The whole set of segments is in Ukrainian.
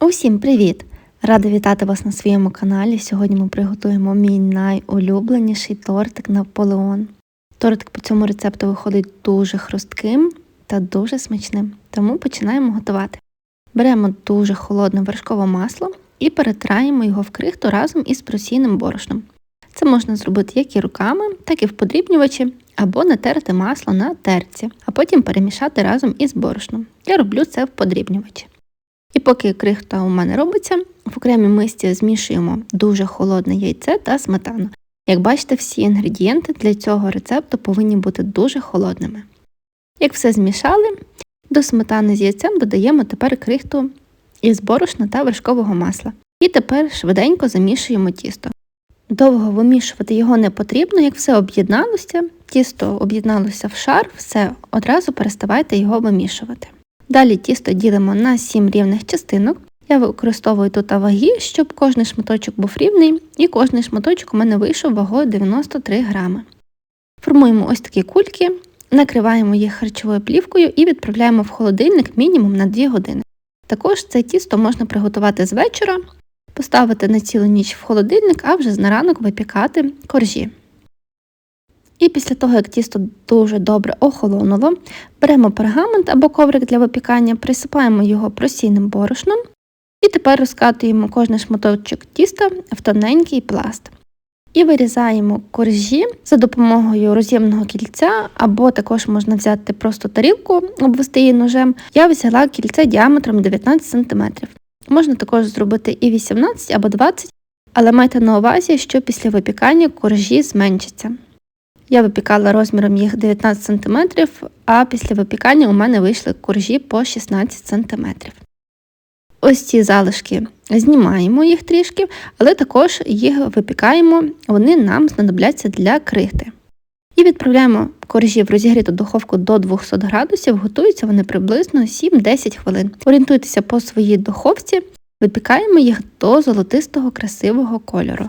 Усім привіт! Рада вітати вас на своєму каналі. Сьогодні ми приготуємо мій найулюбленіший тортик Наполеон. Тортик по цьому рецепту виходить дуже хрустким та дуже смачним, тому починаємо готувати. Беремо дуже холодне вершкове масло і перетираємо його в крихту разом із просійним борошном. Це можна зробити як і руками, так і в подрібнювачі, або натерти масло на терці, а потім перемішати разом із борошном. Я роблю це в подрібнювачі. І поки крихта у мене робиться, в окремій мисці змішуємо дуже холодне яйце та сметану. Як бачите, всі інгредієнти для цього рецепту повинні бути дуже холодними. Як все змішали, до сметани з яйцем додаємо тепер крихту із борошна та вершкового масла. І тепер швиденько замішуємо тісто. Довго вимішувати його не потрібно, як все об'єдналося, тісто об'єдналося в шар, все, одразу переставайте його вимішувати. Далі тісто ділимо на 7 рівних частинок. Я використовую тут ваги, щоб кожний шматочок був рівний, і кожний шматочок у мене вийшов вагою 93 грами. Формуємо ось такі кульки, накриваємо їх харчовою плівкою і відправляємо в холодильник мінімум на 2 години. Також це тісто можна приготувати з вечора, поставити на цілу ніч в холодильник, а вже на ранок випікати коржі. І після того, як тісто дуже добре охолонуло, беремо пергамент або коврик для випікання, присипаємо його просійним борошном і тепер розкатуємо кожний шматочок тіста в тоненький пласт. І вирізаємо коржі за допомогою роз'ємного кільця, або також можна взяти просто тарілку, обвести її ножем. Я взяла кільце діаметром 19 см. Можна також зробити і 18 або 20 але майте на увазі, що після випікання коржі зменшаться. Я випікала розміром їх 19 см, а після випікання у мене вийшли коржі по 16 см. Ось ці залишки знімаємо їх трішки, але також їх випікаємо, вони нам знадобляться для крихти. І відправляємо коржі в розігріту духовку до 200 градусів, готуються вони приблизно 7-10 хвилин. Орієнтуйтеся по своїй духовці, випікаємо їх до золотистого красивого кольору.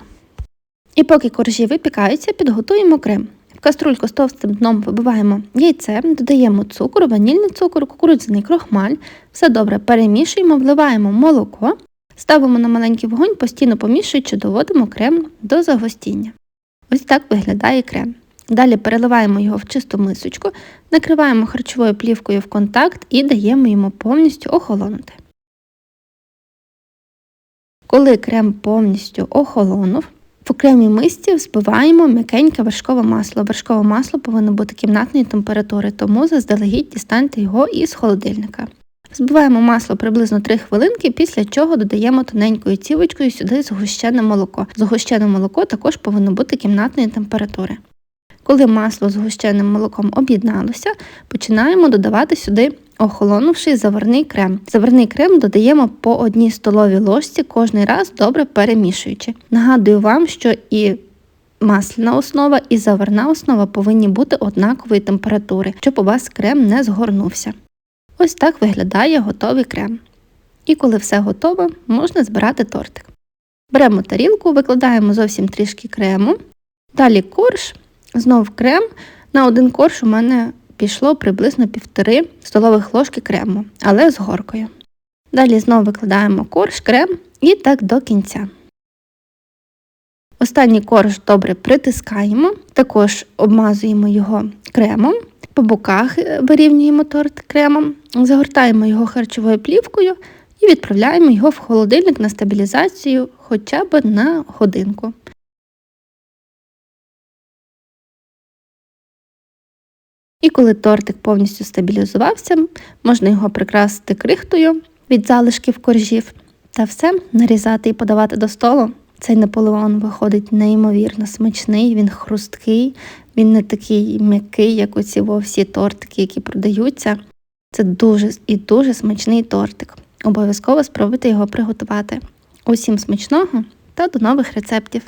І поки коржі випікаються, підготуємо крем. Каструльку з товстим дном вибиваємо яйце, додаємо цукор, ванільний цукор, кукурудзяний крохмаль, все добре перемішуємо, вливаємо молоко, ставимо на маленький вогонь, постійно помішуючи, доводимо крем до загостіння. Ось так виглядає крем. Далі переливаємо його в чисту мисочку, накриваємо харчовою плівкою в контакт і даємо йому повністю охолонути. Коли крем повністю охолонув, в окремій мисці взбиваємо м'якеньке вершкове масло. Вершкове масло повинно бути кімнатної температури, тому заздалегідь дістаньте його із холодильника. Збиваємо масло приблизно 3 хвилинки, після чого додаємо тоненькою цівочкою сюди згущене молоко. Згущене молоко також повинно бути кімнатної температури. Коли масло з гущеним молоком об'єдналося, починаємо додавати сюди охолонувший заварний крем. Заварний крем додаємо по одній столовій ложці кожний раз добре перемішуючи. Нагадую вам, що і масляна основа, і заварна основа повинні бути однакової температури, щоб у вас крем не згорнувся. Ось так виглядає готовий крем. І коли все готове, можна збирати тортик. Беремо тарілку, викладаємо зовсім трішки крему, далі корж, знов крем. На один корж у мене пішло приблизно півтори столових ложки крему, але з горкою. Далі знову викладаємо корж, крем і так до кінця. Останній корж добре притискаємо, також обмазуємо його кремом, по боках вирівнюємо торт кремом, загортаємо його харчовою плівкою і відправляємо його в холодильник на стабілізацію хоча б на годинку. І коли тортик повністю стабілізувався, можна його прикрасити крихтою від залишків коржів та все нарізати і подавати до столу. Цей наполеон виходить неймовірно смачний, він хрусткий, він не такий м'який, як оці всі тортики, які продаються. Це дуже і дуже смачний тортик. Обов'язково спробуйте його приготувати. Усім смачного та до нових рецептів!